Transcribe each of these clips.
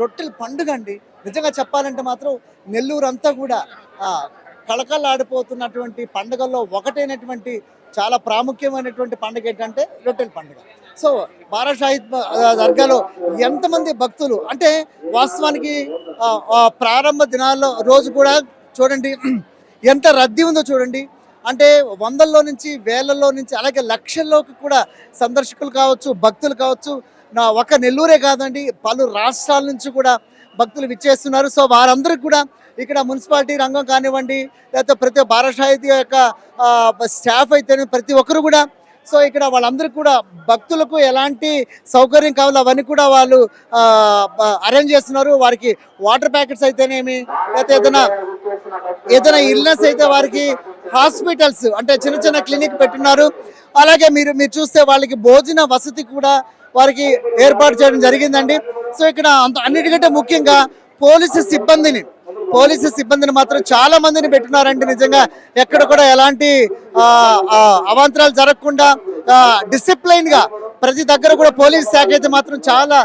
రొట్టెల పండుగ అండి. నిజంగా చెప్పాలంటే మాత్రం నెల్లూరు అంతా కూడా కళకళలాడిపోతున్నటువంటి పండుగల్లో ఒకటైనటువంటి చాలా ప్రాముఖ్యమైనటువంటి పండుగ ఏంటంటే రొట్టెల పండుగ. సో బారా షాహిద్ దర్గాలో ఎంతమంది భక్తులు అంటే వాస్తవానికి ప్రారంభ దినాల్లో రోజు కూడా చూడండి ఎంత రద్దీ ఉందో చూడండి. అంటే వందల్లో నుంచి వేలల్లో నుంచి అలాగే లక్షల్లోకి కూడా సందర్శకులు కావచ్చు భక్తులు కావచ్చు నా ఒక నెల్లూరే కాదండి పలు రాష్ట్రాల నుంచి కూడా భక్తులు విచ్చేస్తున్నారు. సో వారందరికీ కూడా ఇక్కడ మున్సిపాలిటీ రంగం కానివ్వండి లేకపోతే ప్రతి భారషాహితీ యొక్క స్టాఫ్ అయితే ప్రతి ఒక్కరు కూడా సో ఇక్కడ వాళ్ళందరికీ కూడా భక్తులకు ఎలాంటి సౌకర్యం కావాలో అవన్నీ కూడా వాళ్ళు అరేంజ్ చేస్తున్నారు. వారికి వాటర్ ప్యాకెట్స్ అయితేనేమి లేకపోతే ఏదైనా ఏదైనా ఇల్నెస్ అయితే వారికి హాస్పిటల్స్ అంటే చిన్న చిన్న క్లినిక్ పెట్టున్నారు అలాగే మీరు మీరు చూస్తే వాళ్ళకి భోజన వసతి కూడా వారికి ఏర్పాటు చేయడం జరిగిందండి. సో ఇక్కడ అంత అన్నిటికంటే ముఖ్యంగా పోలీసు సిబ్బందిని పోలీసు సిబ్బందిని మాత్రం చాలా మందిని పెట్టినారండి. నిజంగా ఎక్కడ కూడా ఎలాంటి అవాంతరాలు జరగకుండా డిసిప్లైన్గా ప్రతి దగ్గర కూడా పోలీస్ శాఖ అయితే మాత్రం చాలా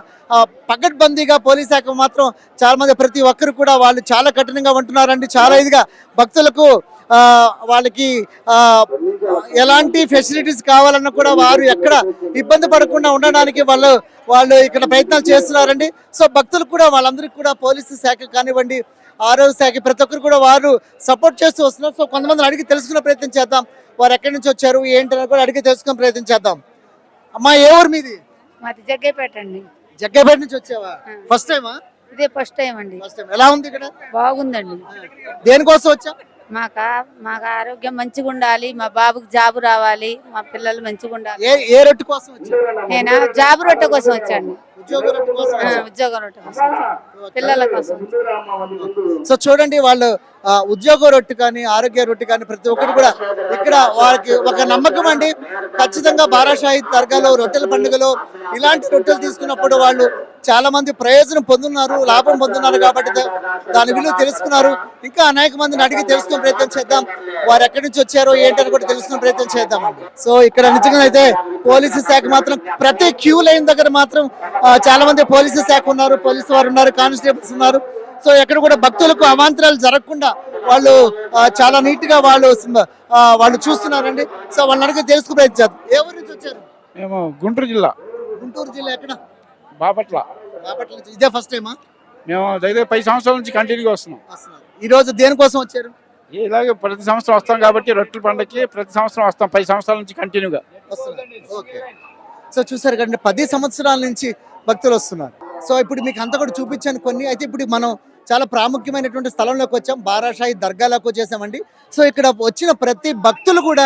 పగడ్బందీగా పోలీస్ శాఖ మాత్రం చాలా మంది ప్రతి ఒక్కరు కూడా వాళ్ళు చాలా కఠినంగా ఉంటున్నారండి. చాలా ఇదిగా భక్తులకు వాళ్ళకి ఎలాంటి ఫెసిలిటీస్ కావాలన్నా కూడా వారు ఎక్కడ ఇబ్బంది పడకుండా ఉండడానికి వాళ్ళు వాళ్ళు ఇక్కడ ప్రయత్నాలు చేస్తున్నారండి. సో భక్తులు కూడా వాళ్ళందరికీ కూడా పోలీసు శాఖ కానివ్వండి ఆరోగ్య శాఖ ప్రతి ఒక్కరు కూడా వారు సపోర్ట్ చేస్తూ వస్తున్నారు. సో కొంతమంది అడిగి తెలుసుకునే ప్రయత్నం చేద్దాం. వారు ఎక్కడి నుంచి వచ్చారు ఏంటని కూడా అడిగి తెలుసుకునే ప్రయత్నం చేద్దాం. అమ్మా ఏ ఊరు మీది? మాది జగ్గేపేట అండి. జగ్గేపేట నుంచి వచ్చావా? ఫస్ట్ టైమా ఇదే ఫస్ట్ టైం అండి. ఫస్ట్ టైం ఎలా ఉంది ఇక్కడ? బాగుందండి. దేనికోసం వచ్చా మాకు మాకు ఆరోగ్యం మంచిగా ఉండాలి మా బాబుకి జాబు రావాలి మా పిల్లలు మంచిగా ఉండాలి. ఏ ఏ రొట్టె కోసం నేను? జాబు రొట్టె కోసం వచ్చాను. ఉద్యోగ రొట్టె కోసం ఆ, ఉద్యోగం రొట్టె కోసం వచ్చాను. పిల్లల కోసం. సో చూడండి వాళ్ళు ఉద్యోగ రొట్టె కానీ ఆరోగ్య రొట్టె కానీ ప్రతి ఒక్కరు కూడా ఇక్కడ వారికి ఒక నమ్మకం అండి. ఖచ్చితంగా బారాషాహి దర్గాలో రొట్టెల పండుగలో ఇలాంటి రొట్టెలు తీసుకున్నప్పుడు వాళ్ళు చాలా మంది ప్రయోజనం పొందున్నారు లాభం పొందున్నారు కాబట్టి దాని విలువ తెలుసుకున్నారు. ఇంకా అనేక మందిని అడిగి తెలుసుకునే ప్రయత్నం చేద్దాం. వారు ఎక్కడి నుంచి వచ్చారో ఏంటని కూడా తెలుసుకునే ప్రయత్నం చేద్దాం సో ఇక్కడ నిజంగా అయితే పోలీసు శాఖ మాత్రం ప్రతి క్యూ లైన్ దగ్గర మాత్రం చాలా మంది పోలీసు శాఖ ఉన్నారు పోలీసు వారు ఉన్నారు కానిస్టేబుల్స్ ఉన్నారు. సో ఎక్కడ కూడా భక్తులకు అవాంతరాలు జరగకుండా వాళ్ళు చాలా నీట్గా వాళ్ళు వాళ్ళు చూస్తున్నారండి. సో వాళ్ళని అడిగి తెలుసుకు ప్రయత్నించారు ఏ ఊరు నుంచి వచ్చారు? మేము గుంటూరు జిల్లా. గుంటూరు జిల్లా ఎక్కడ? బాపట్ల. బాపట్ల నుంచి. ఇదే ఫస్ట్ టైమా మేము దగ్గర పది సంవత్సరాల నుంచి కంటిన్యూగా వస్తున్నాం. ఈ రోజు దేనికోసం వచ్చారు? ఇలాగే ప్రతి సంవత్సరం వస్తాం కాబట్టి రొట్టెల పండగకి ప్రతి సంవత్సరం వస్తాం పది సంవత్సరాల నుంచి కంటిన్యూగా సో చూసారు కదండి పది సంవత్సరాల నుంచి భక్తులు వస్తున్నారు. సో ఇప్పుడు మీకు అంతా కూడా చూపించాను కొన్ని. అయితే ఇప్పుడు మనం చాలా ప్రాముఖ్యమైనటువంటి స్థలంలోకి వచ్చాం. బారాషాహి దర్గాలోకి వచ్చేసామండి. సో ఇక్కడ వచ్చిన ప్రతి భక్తులు కూడా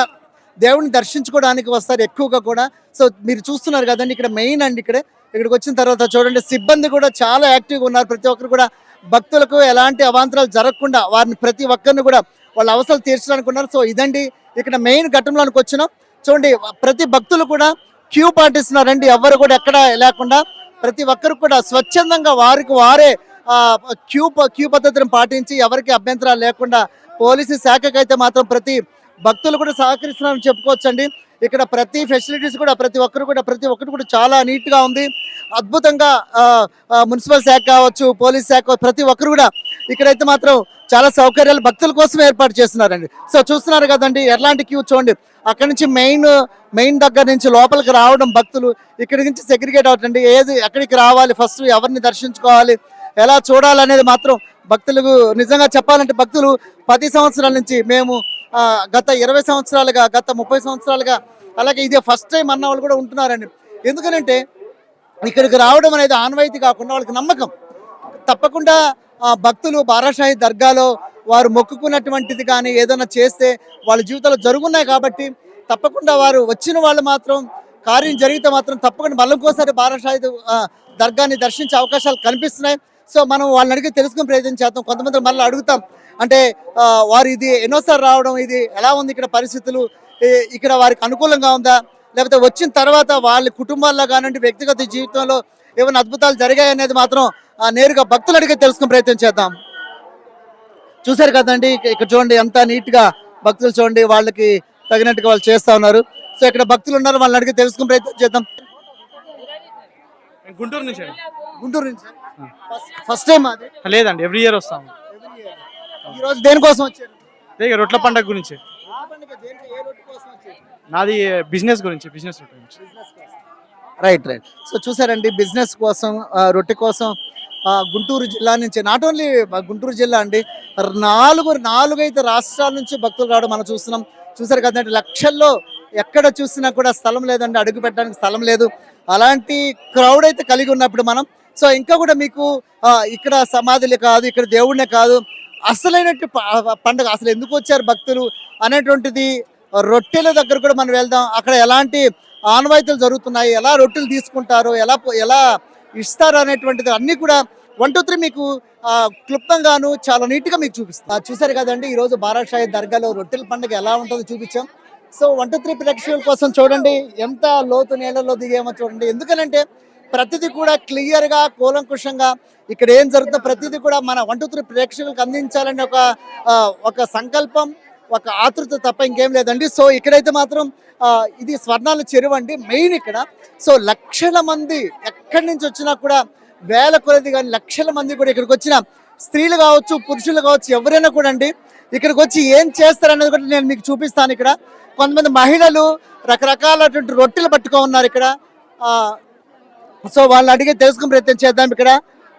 దేవుని దర్శించుకోవడానికి వస్తారు ఎక్కువగా కూడా. సో మీరు చూస్తున్నారు కదండి ఇక్కడ మెయిన్ అండి ఇక్కడ. ఇక్కడికి వచ్చిన తర్వాత చూడండి సిబ్బంది కూడా చాలా యాక్టివ్గా ఉన్నారు. ప్రతి ఒక్కరు కూడా భక్తులకు ఎలాంటి అవాంతరాలు జరగకుండా వారిని ప్రతి ఒక్కరిని కూడా వాళ్ళ అవసరాలు తీర్చడానికి ఉన్నారు సో ఇదండి ఇక్కడ మెయిన్ ఘట్టంలోనికి వచ్చినాం. చూడండి ప్రతి భక్తులు కూడా క్యూ పాటిస్తున్నారండి. ఎవరు కూడా ఎక్కడ లేకుండా ప్రతి ఒక్కరు కూడా స్వచ్ఛందంగా వారికి వారే క్యూ క్యూ పద్ధతిని పాటించి ఎవరికి అభ్యంతరాలు లేకుండా పోలీసు శాఖకైతే మాత్రం ప్రతి భక్తులు కూడా సహకరిస్తున్నారని చెప్పుకోవచ్చండి. ఇక్కడ ప్రతి ఫెసిలిటీస్ కూడా ప్రతి ఒక్కరు కూడా ప్రతి ఒక్కరు కూడా చాలా నీట్గా ఉంది. అద్భుతంగా మున్సిపల్ శాఖ కావచ్చు పోలీస్ శాఖ ప్రతి ఒక్కరు కూడా ఇక్కడైతే మాత్రం చాలా సౌకర్యాలు భక్తుల కోసం ఏర్పాటు చేస్తున్నారండి. సో చూస్తున్నారు కదండి ఎలాంటి క్యూ చూడండి. అక్కడ నుంచి మెయిన్ మెయిన్ దగ్గర నుంచి లోపలికి రావడం భక్తులు ఇక్కడి నుంచి సెగ్రిగేట్ అవుతండి ఏది ఎక్కడికి రావాలి ఫస్ట్ ఎవరిని దర్శించుకోవాలి ఎలా చూడాలనేది మాత్రం భక్తులకు నిజంగా చెప్పాలంటే భక్తులు పది సంవత్సరాల నుంచి మేము గత ఇరవై సంవత్సరాలుగా గత ముప్పై సంవత్సరాలుగా అలాగే ఇదే ఫస్ట్ టైం అన్న వాళ్ళు కూడా ఉంటున్నారండి. ఎందుకనంటే ఇక్కడికి రావడం అనేది ఆనవాయితీ కాకుండా వాళ్ళకి నమ్మకం. తప్పకుండా భక్తులు బారాషాహి దర్గాలో వారు మొక్కుకున్నటువంటిది కానీ ఏదైనా చేస్తే వాళ్ళ జీవితాలు జరుగున్నాయి కాబట్టి తప్పకుండా వారు వచ్చిన వాళ్ళు మాత్రం కార్యం జరిగితే మాత్రం తప్పకుండా మళ్ళీ ఇంకోసారి బారాషాహి దర్గాని దర్శించే అవకాశాలు కనిపిస్తున్నాయి. సో మనం వాళ్ళని అడిగి తెలుసుకుని ప్రయత్నం చేద్దాం. కొంతమంది మళ్ళీ అడుగుతాం. అంటే వారు ఇది ఎన్నోసారి రావడం ఇది ఎలా ఉంది ఇక్కడ పరిస్థితులు? ఇక్కడ వారికి అనుకూలంగా ఉందా? లేకపోతే వచ్చిన తర్వాత వాళ్ళ కుటుంబాల్లో కానివ్వండి వ్యక్తిగత జీవితంలో ఏమైనా అద్భుతాలు జరిగాయి అనేది మాత్రం నేరుగా భక్తులు అడిగి తెలుసుకునే ప్రయత్నం చేద్దాం. చూసారు కదండి ఇక- ఇక్కడ చూడండి ఎంత నీట్గా భక్తులు చూడండి వాళ్ళకి తగినట్టుగా వాళ్ళు చేస్తా ఉన్నారు. సో ఇక్కడ భక్తులు ఉన్నారు వాళ్ళని అడిగి తెలుసుకునే ప్రయత్నం చేద్దాం. గుంటూరు నుంచి గుంటూరు నుంచి? ఫస్ట్ టైం అది? లేదండి ఎవ్రీ ఇయర్ వస్తాము ఈ రోజు దేనికోసం వచ్చారు? ఇక రొట్ల పండగ గురించి. నాది బిజినెస్ గురించి బిజినెస్ గురించి. రైట్ రైట్ సో చూసారండి బిజినెస్ కోసం రొట్టె కోసం గుంటూరు జిల్లా నుంచి నాట్ ఓన్లీ గుంటూరు జిల్లా అండి నాలుగు నాలుగైదు రాష్ట్రాల నుంచి భక్తులు రావడం మనం చూస్తున్నాం. చూసారు కదండి లక్షల్లో ఎక్కడ చూసినా కూడా స్థలం లేదండి అడుగు పెట్టడానికి స్థలం లేదు. అలాంటి క్రౌడ్ అయితే కలిగి ఉన్నప్పుడు మనం సో ఇంకా కూడా మీకు ఇక్కడ సమాధులే కాదు ఇక్కడ దేవుడినే కాదు అసలైనట్టు పండుగ అసలు ఎందుకు వచ్చారు భక్తులు అనేటువంటిది రొట్టెల దగ్గర కూడా మనం వెళ్దాం. అక్కడ ఎలాంటి ఆనవాయితీలు జరుగుతున్నాయి ఎలా రొట్టెలు తీసుకుంటారు ఎలా ఎలా ఇస్తారు అనేటువంటిది అన్ని కూడా వన్ టూ త్రీ మీకు క్లుప్తంగాను చాలా నీట్గా మీకు చూపిస్తాను. చూసారు కదండి ఈరోజు బారాషాయి దర్గాలో రొట్టెల పండుగ ఎలా ఉంటుందో చూపించాం. సో వన్ టూ త్రీ ప్రేక్షకుల కోసం చూడండి ఎంత లోతు నీళ్ళలో దిగేమో చూడండి. ఎందుకనంటే ప్రతిదీ కూడా క్లియర్గా కూలంకుషంగా ఇక్కడ ఏం జరుగుతుందో ప్రతిదీ కూడా మన వన్ టూ త్రీ ప్రేక్షకులకు అందించాలని ఒక ఒక సంకల్పం ఒక ఆతృత తప్ప ఇంకేం లేదండి. సో ఇక్కడైతే మాత్రం ఇది స్వర్ణాల చెరువు అండి. మెయిన్ ఇక్కడ. సో లక్షల మంది ఎక్కడి నుంచి వచ్చినా కూడా వేల కొలది కానీ లక్షల మంది కూడా ఇక్కడికి వచ్చిన స్త్రీలు కావచ్చు పురుషులు కావచ్చు ఎవరైనా కూడా అండి ఇక్కడికి వచ్చి ఏం చేస్తారనేది కూడా నేను మీకు చూపిస్తాను ఇక్కడ. కొంతమంది మహిళలు రకరకాలటువంటి రొట్టెలు పట్టుకో ఉన్నారు ఇక్కడ. సో వాళ్ళని అడిగి తెలుసుకుని ప్రయత్నం చేద్దాం ఇక్కడ.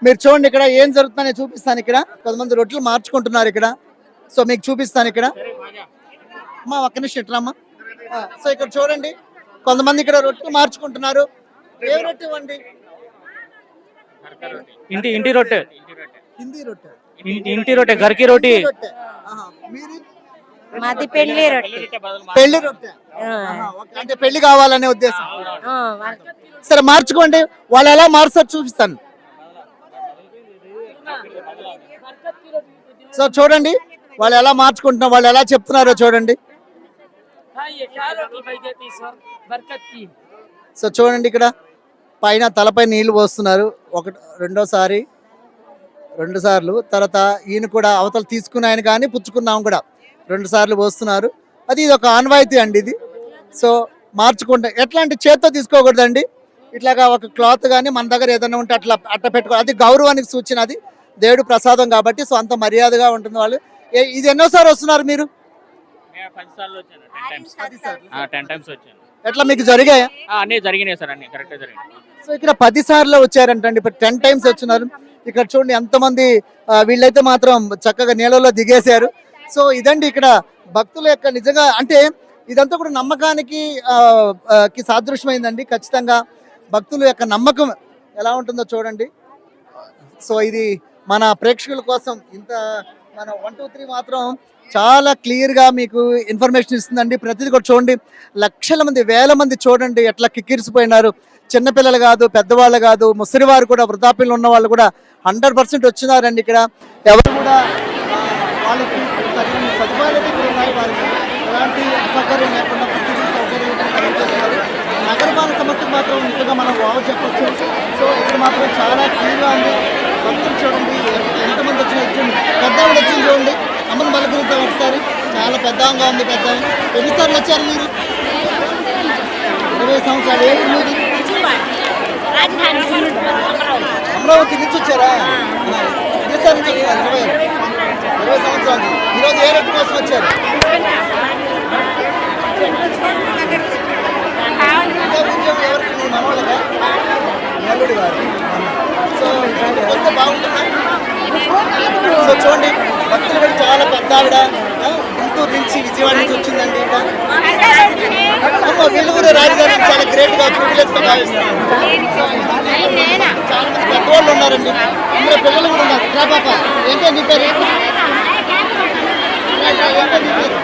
మీరు చూడండి ఇక్కడ ఏం జరుగుతుందని చూపిస్తాను ఇక్కడ. కొంతమంది రొట్టెలు మార్చుకుంటున్నారు ఇక్కడ. సో మీకు చూపిస్తాను ఇక్కడ. అమ్మా ఒక్క నిమిషం ఇట్రామ్మా సో ఇక్కడ చూడండి. కొంతమంది ఇక్కడ రొట్టెలు మార్చుకుంటున్నారు. ఏ రొట్టె ఇవ్వండి? ఇంటి ఇంటి రొట్టె. హిందీ రొట్టె. ఇంటి రొట్టె గరికి రొట్టె. మీరు మాది పెళ్ళి రొట్టె. పెళ్ళి రొట్టె. అంటే పెళ్ళి కావాలనే ఉద్దేశం. సరే మార్చుకోండి. వాళ్ళు ఎలా మారుస్తారు చూపిస్తాను. సో చూడండి. వాళ్ళు ఎలా మార్చుకుంటున్నారు వాళ్ళు ఎలా చెప్తున్నారో చూడండి. సో చూడండి ఇక్కడ. పైన తలపై నీళ్ళు పోస్తున్నారు. ఒకటి రెండోసారి రెండు సార్లు. తర్వాత ఈయన కూడా అవతల తీసుకున్నాయని కానీ పుచ్చుకున్నాం కూడా. రెండు సార్లు పోస్తున్నారు. అది ఇది ఒక ఆన్వాయితీ అండి ఇది. సో మార్చుకుంటే ఎట్లాంటి చేత్తో తీసుకోకూడదండి. ఇట్లాగా ఒక క్లాత్ కానీ మన దగ్గర ఏదైనా ఉంటే అట్లా అట్ట పెట్టుకో అది గౌరవానికి సూచన అది. దేవుడు ప్రసాదం కాబట్టి సో అంత మర్యాదగా ఉంటుంది వాళ్ళు. ఇది ఎన్నోసారి వస్తున్నారు మీరు? పది సార్లు వచ్చాను. టెన్ టైమ్స్ టెన్ టైమ్స్ వచ్చాను. ఎట్లా మీకు జరిగాయా? ఆ, అన్నీ జరిగినాయి సార్ అన్ని కరెక్ట్ జరిగినాయి. సో ఇక్కడ పది సార్లు వచ్చారంటండి. ఇప్పుడు టెన్ టైమ్స్ వచ్చినారు. ఇక్కడ చూడండి ఎంతమంది వీళ్ళైతే మాత్రం చక్కగా నీళ్ళలో దిగేశారు. సో ఇదండి ఇక్కడ భక్తుల యొక్క నిజంగా అంటే ఇదంతా కూడా నమ్మకానికి కి సాదృశ్యమైందండి. ఖచ్చితంగా భక్తుల యొక్క నమ్మకం ఎలా ఉంటుందో చూడండి. సో ఇది మన ప్రేక్షకుల కోసం ఇంత మన వన్ టూ త్రీ మాత్రం చాలా క్లియర్గా మీకు ఇన్ఫర్మేషన్ ఇస్తుందండి. ప్రతిదీ కూడా చూడండి. లక్షల మంది వేల మంది చూడండి ఎట్లా కిక్కిరిసిపోయినారు. చిన్నపిల్లలు కాదు పెద్దవాళ్ళు కాదు ముసలివారు కూడా వృద్ధాప్యంలో ఉన్న వాళ్ళు కూడా హండ్రెడ్ పర్సెంట్ వచ్చినారండి ఇక్కడ. ఎవరు కూడా వాళ్ళకి తగిన సదుపాయాలు అయితే ఇక్కడ ఉన్నాయి వారికి ఎలాంటి అసౌకర్యం లేకుండా ప్రతిదీ సౌకర్యంగా కలిగజేస్తున్నారు నగరపాలక సంస్థకు మాత్రం నిజంగా మనం వావ్ చెప్పొచ్చు. సో ఇక్కడ మాత్రం చాలా క్లీన్గా ఉంది. భక్తులు చూడండి ఎంత- ఎంతమంది వచ్చిన వచ్చింది పెద్ద ఆవిడ వచ్చింది చూడండి. అమ్మని బలపరితో ఒకసారి. చాలా పెద్దగా ఉంది పెద్ద. ఎన్నిసార్లు వచ్చారు మీరు? ఇరవై సంవత్సరాలు. ఏ ఊరు అమరావతి నుంచి వచ్చారా? నుంచి వచ్చారు ఇరవై ఇరవై ఈరోజు ఏ కోసం వచ్చారు ఎవరికి మనవాళ్ళగా నల్లుడు గారు సో ఇక్కడికి వస్తే బాగుంటుందా. సో చూడండి భక్తులు కూడా చాలా పెద్ద ఆవిడ గుంటూరు నుంచి విజయవాడ నుంచి వచ్చిందండి. ఇంకా వీళ్ళు కూడా రాజధాని చాలా గ్రేట్గా ప్రివిలేజ్గా భావిస్తున్నారు. వాళ్ళు ఉన్నారండి. ఇందులో పిల్లలు కూడా ఉన్నారు. రా పాప ఏంటో నీ పేరు? ఏంటో నీ పేరు?